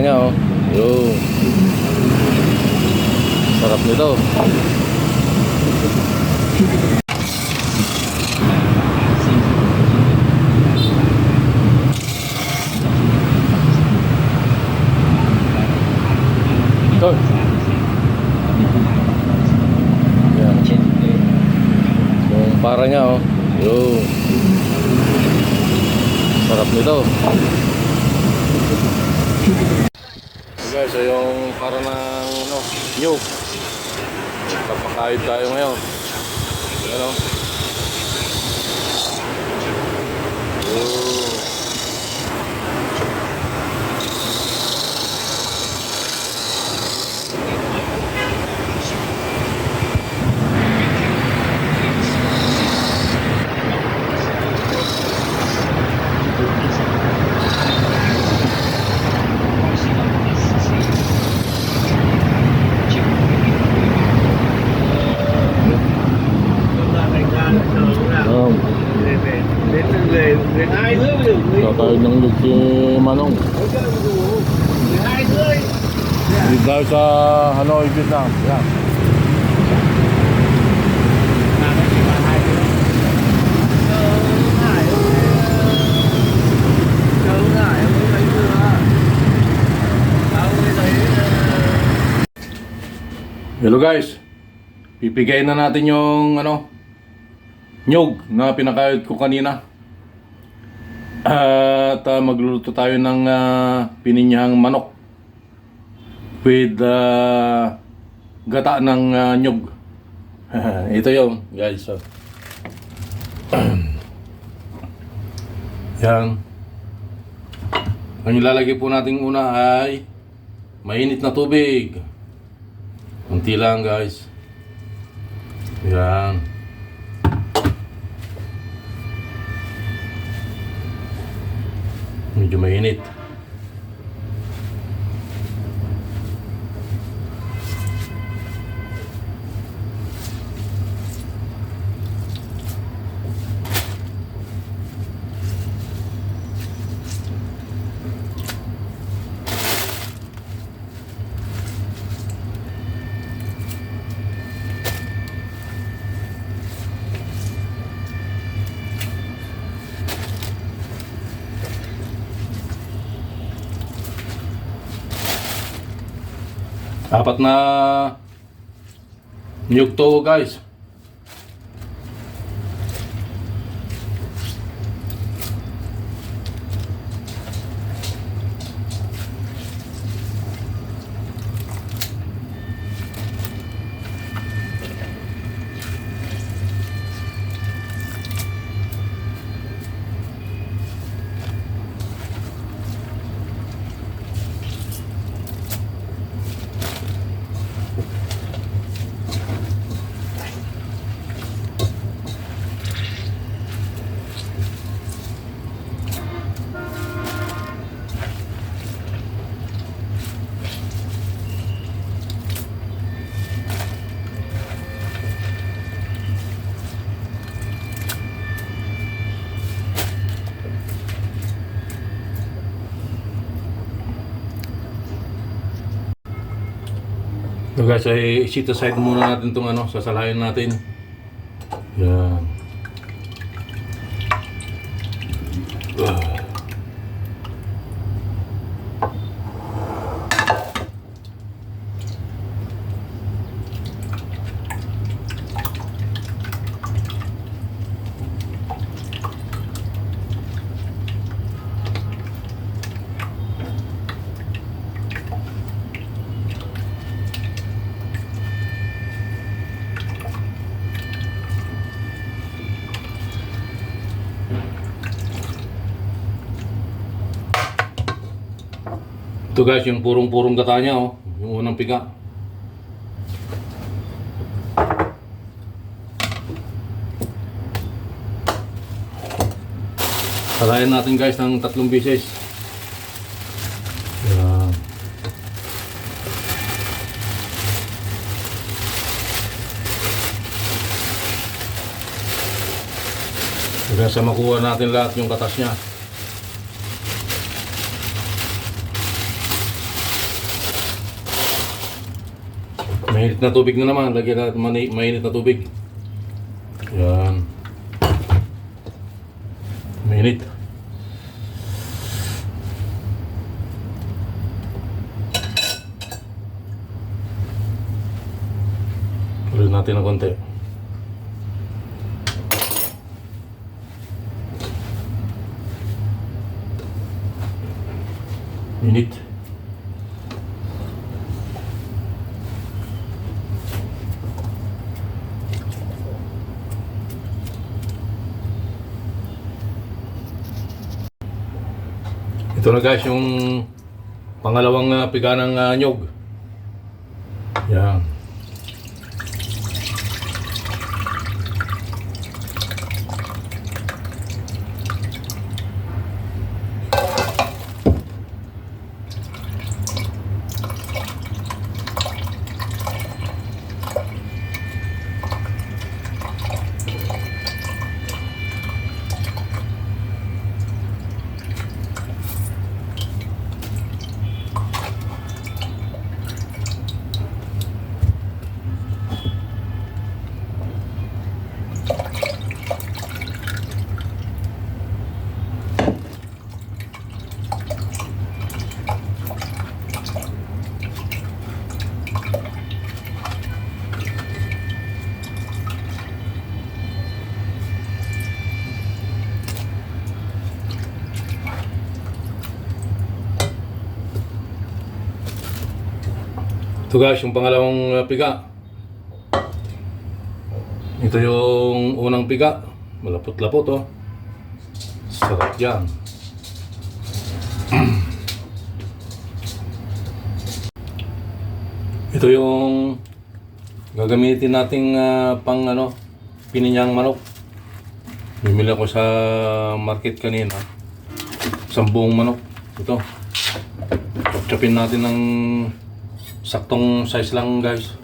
niya oh. Yun. Sarap nito. Ito. Yan. Yung para niya oh. Yun. Sarap nito. So guys, so yung para ng ano, new. Papakayod tayo ngayon. Ano? Yun. Kakayod ng lug si Manong. Dito tayo sa Hanoi, Vietnam. Yan. Hello guys. Pipigay na natin yung ano, nyog na pinakayod ko kanina. At ah, magluluto tayo ng uh, pininyahang manok with ah, gata ng ah, nyog. Ito yung guys. So. Yan. Ang ilalagay po natin una ay mainit na tubig. Kunti lang guys. Yan. Medyo mainit. Apat na niyog to guys. So guys, ay sit aside muna natin itong ano, sasalayan natin. Yan. Ah. Ito guys, yung purong-purong gata niya, oh. Yung unang piga. Salayan natin guys ng tatlong bisis. Yan. Hanggang sa makuha natin lahat yung katas niya. Mainit na tubig na naman. Lagyan natin mani- mainit na tubig. Yan. Mainit. Ulit natin ng konti. Minute. Ito na guys yung pangalawang uh, piga ng ah, nyog. Yan. Ito guys, yung pangalawang uh, piga. Ito yung unang piga. Malapot-lapot oh. Sarap yan. Ito yung gagamitin nating ah, pang ano, pininyang manok. Bumili ako sa market kanina. Isang buong manok. Ito. Chop-chopin natin ng saktong size lang guys.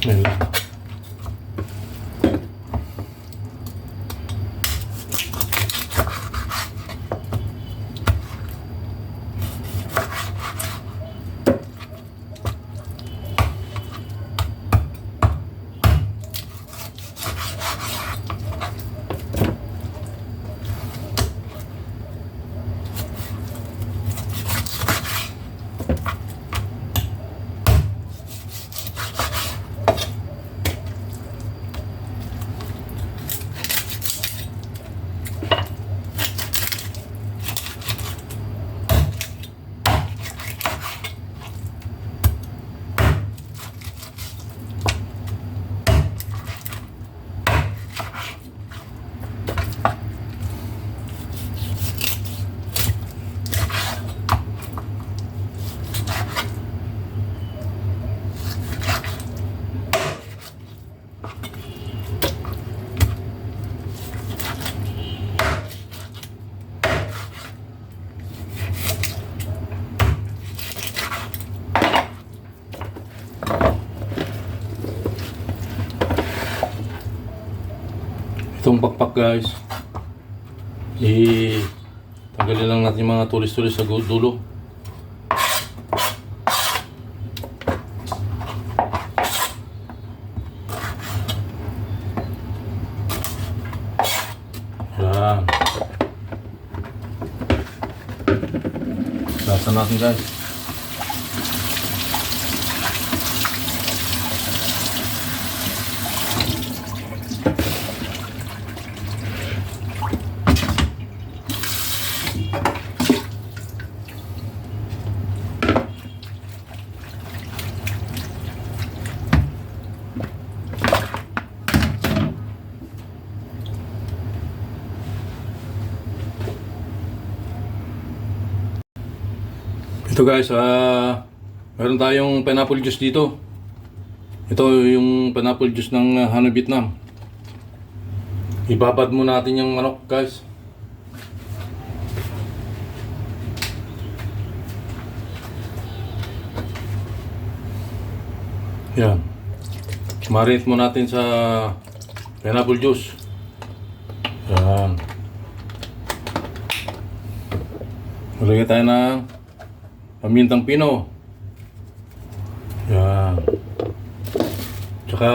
Ayun lang. Pakpak guys. I tanggalin lang natin mga tulis-tulis sa dulo. Yan. Lasa natin guys. So guys, uh, meron tayong pineapple juice dito. Ito yung pineapple juice ng ah, uh, Hano Vietnam. Ibabad mo natin yung manok guys. Yan. Marinate mo natin sa pineapple juice. Yan. Lagyan tayo ng pamintang pino. Yan. Tsaka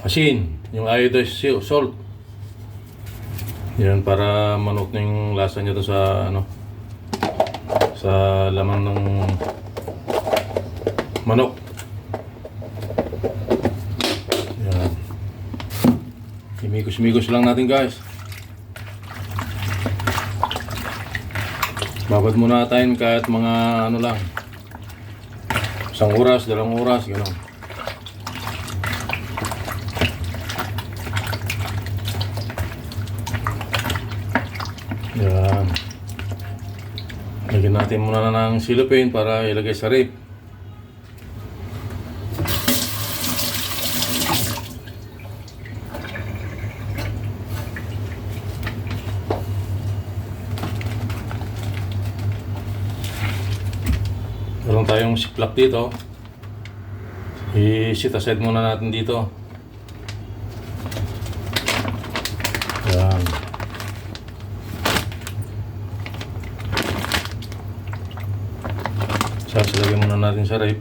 asin, yung iodized salt. Yan para manok na yung lasa niya sa ano sa laman ng manok. Yan. Imigos-migos lang natin guys. Babad muna tayo kahit mga ano lang. Isang oras, dalawang oras, gano'n. Yan. Lagyan natin muna na ng silopane para ilagay sa rip. Tayong siplak dito. I-sit aside muna natin dito. Yan. Sasalagyan muna natin sa rip.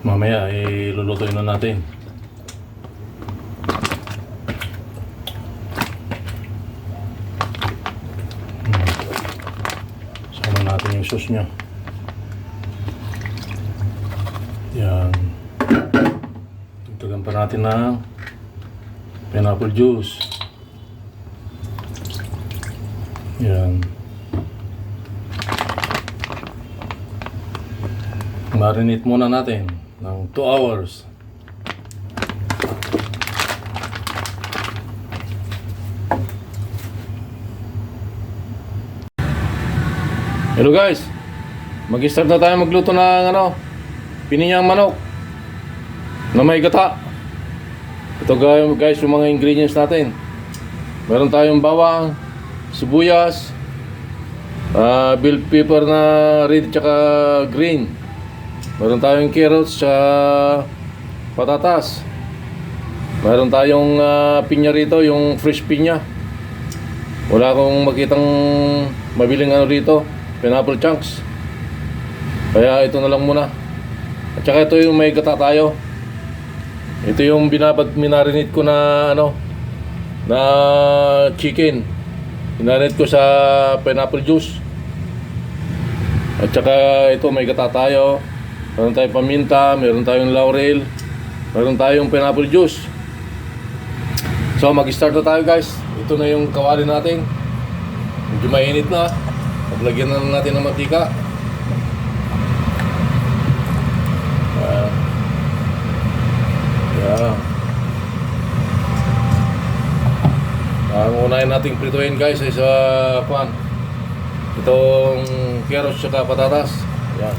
Mamaya, ilulutuin na natin. Natin yung sauce niya. Yan. Tugtugan pa natin ng pineapple juice. Yan. Marinate muna natin ng 2 hours. Hello guys. Mag-start na tayo magluto ng ano, pininyang manok na may gata. Ito guys, yung mga ingredients natin. Meron tayong bawang, sibuyas, ah bell pepper na red tsaka green. Meron tayong carrots tsaka patatas. Meron tayong ah, pinya rito, yung fresh pinya. Wala akong makitang mabiling ano rito, pineapple chunks. Kaya ito na lang muna. At saka ito yung may gata tayo. Ito yung binabad minarinate ko na ano na chicken. Minarinate ko sa pineapple juice. At saka ito may gata tayo. Meron tayong paminta, meron tayong laurel, meron tayong pineapple juice. So mag-start na tayo guys. Ito na yung kawali natin. Medyo mainit na. Paglagyan na natin ng matika. Ah. Yeah. Ang unahin nating prituin guys ay sa pan. Itong carrots at patatas. Yan.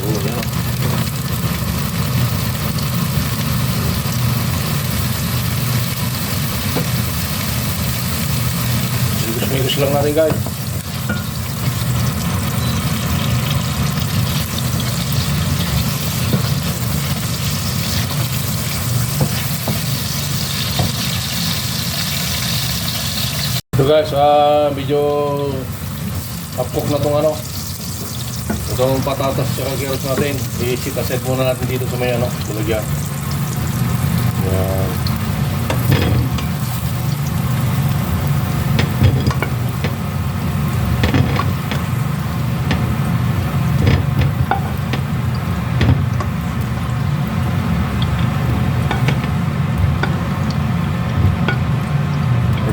Oh, yan. Migos-migos lang natin guys. Guys, ah medyo upcook na tong ano. Itong patatas at carrots natin. I-sit aside muna natin dito sa may ano, tulagyan. Yan.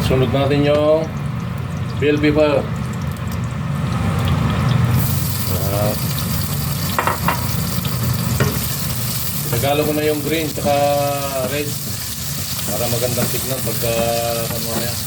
Sunod natin yung bell pepper. Ah. Pinagalo ko na yung green tsaka red para magandang tignan pagka ano na yan.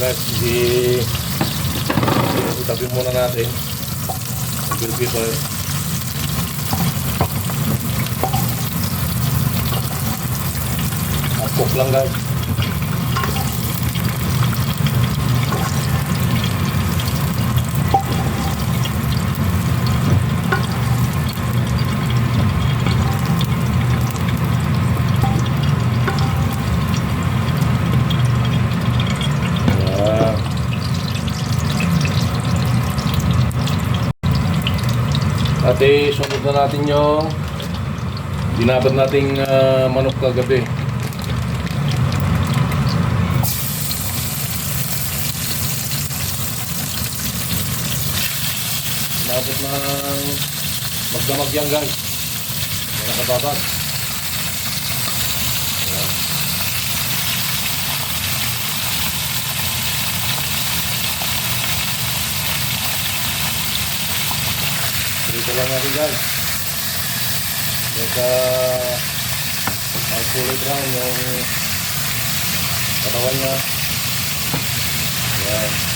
guys, i itabi muna natin. Ang bell pepper. At cook lang guys. Ayan. At eh, sunod na natin yung binabad nating ah, manok kagabi. Binabad ng magdamag yan guys. Mga kababat. Dito lang natin guys. Nagka ang kulay brown yung katawan niya. Yan.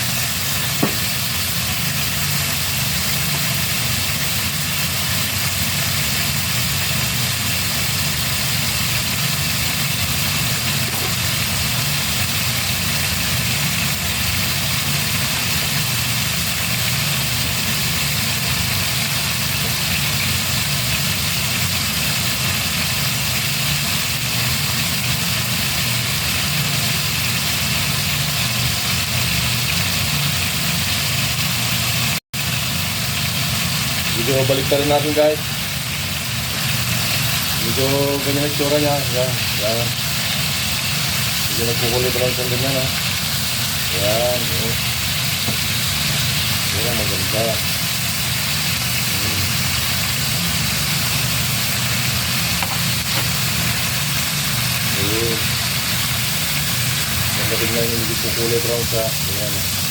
Medyo balik rin natin guys. Medyo ganyan ang tsura niya. Yan. Yan. Medyo nagkukulay brown sa ganyan ha. Yan. Yan. Yan maganda. Hmm. Ayun. Maganda tingnan yung kukulay brown sa ganyan ha.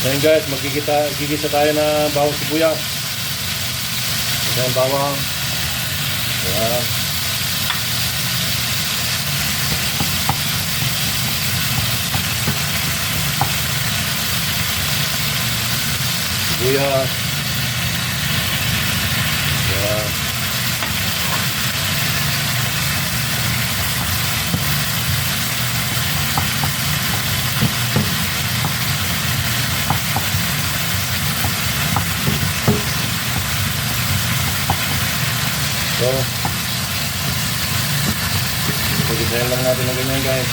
Ngayon guys, magkikita gigisa tayo ng bawang sibuyas. Ito ang bawang. Yan. Sibuyas. Yan. So, pag-isayan lang natin na ganyan guys.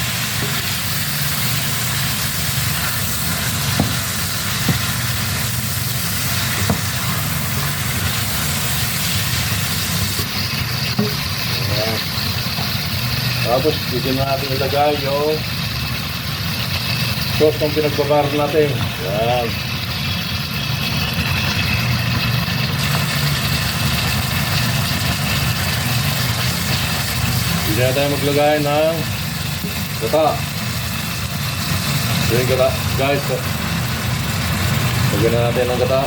Ayan. Tapos, dito na natin ilagay yung sauce ng pinagbabar natin. Yan. Hindi na tayo maglagay ng gata. Ito yung gata. Guys, lagyan na natin ng gata.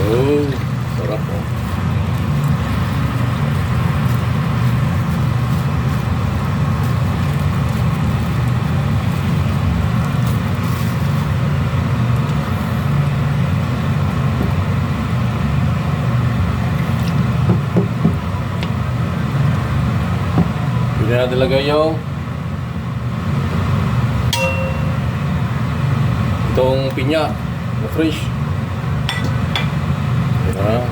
Oh, sarap oh. Hindi natin lagay yung itong pinya na fresh. Ayan.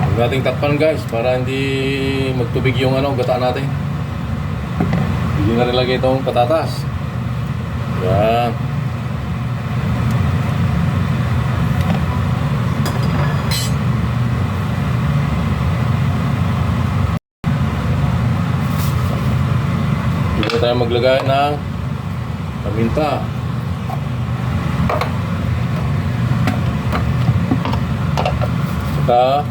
Huwag nating takpan guys para hindi magtubig yung ano, gata natin. Hindi na rin lagay itong patatas. Yan. Maglagay ng paminta. Saka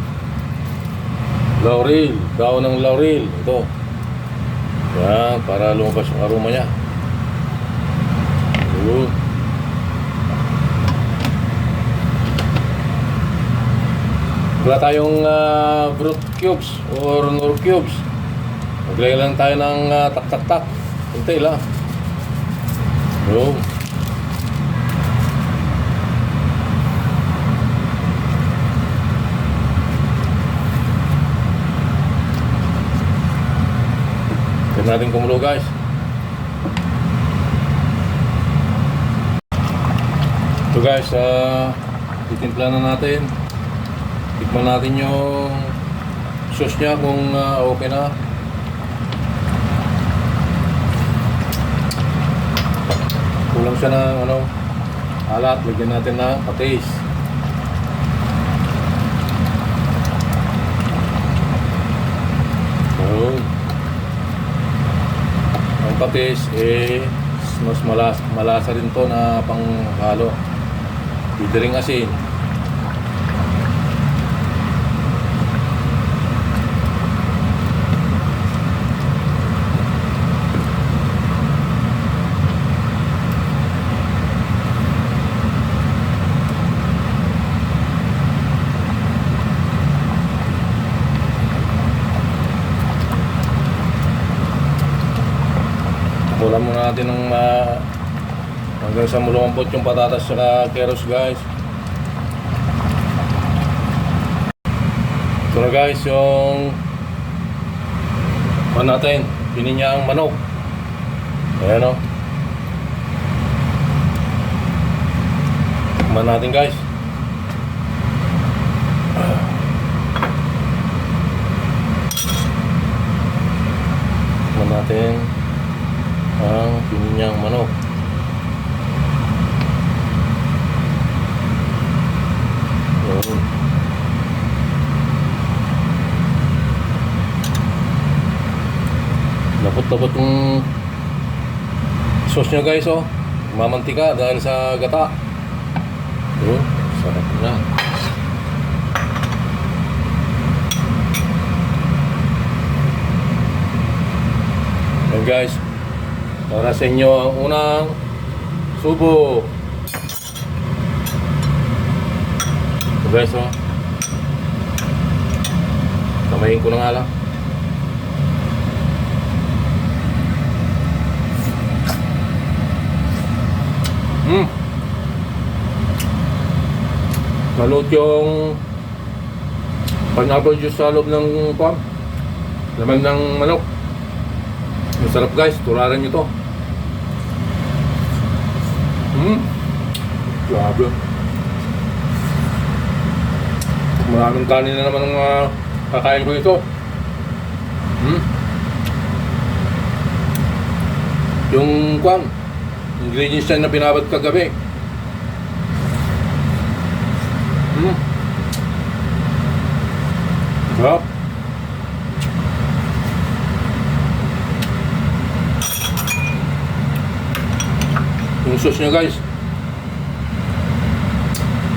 laurel, daon ng laurel. Ito. Yan, para lumabas yung aroma niya. Yun. Wala tayong ah, fruit cubes or nor cubes. Maglagay lang tayo ng ah, tak-tak-tak. Hintay lang. Yun. Tignan natin kumulo guys. Ito guys, ah, titimpla na natin. Tikman natin yung sauce niya kung ah, okay na. Kulang siya ng ano, alat. Lagyan natin ng patis. So, ang patis eh mas malas malasa rin to na panghalo. Pwede rin asin. Kulang muna natin ng ah, hanggang sa mulumpot yung patatas sa keros guys. Ito na guys yung ano natin, pininyang manok. Ayan o. Tikman natin guys. Tikman natin ang pininyang manok. Yun. Lapot-lapot yung sauce nyo guys oh. Mamantika dahil sa gata. Yun, sarap na. Yan guys, para sa inyo ang unang subo. Guys, oh. Kamayin ko na nga lang. Hmm. Malot yung pineapple juice sa loob ng kwan. Laman ng manok. Masarap guys, tularan nyo to. Hmm. Grabe. Maraming kanin na naman ang uh, kakain ko ito. Hmm. Yung kwan, ingredients na binabad kagabi. Hmm. Sarap. Niya guys.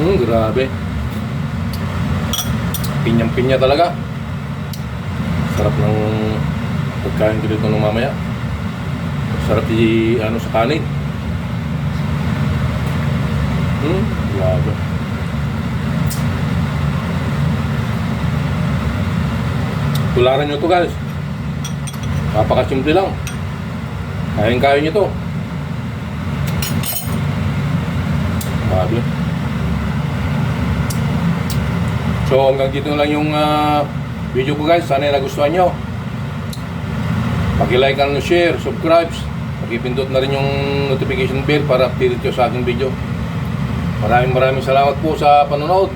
Hmm, grabe. Pinyang-pinya talaga. Sarap ng pagkain dito ng mamaya. Sarap i ano sa kanin. Hmm, grabe. Tularan nyo to guys. Napakasimple lang. Kain-kain nyo to. Grabe. So hanggang dito lang yung ah, video ko guys. Sana nagustuhan nyo. Pag-like and share, subscribe. Pakipindot na rin yung notification bell para updated kayo sa aking video. Maraming maraming salamat po sa panonood.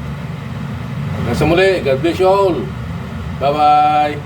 Hanggang sa muli. God bless you all. Bye-bye.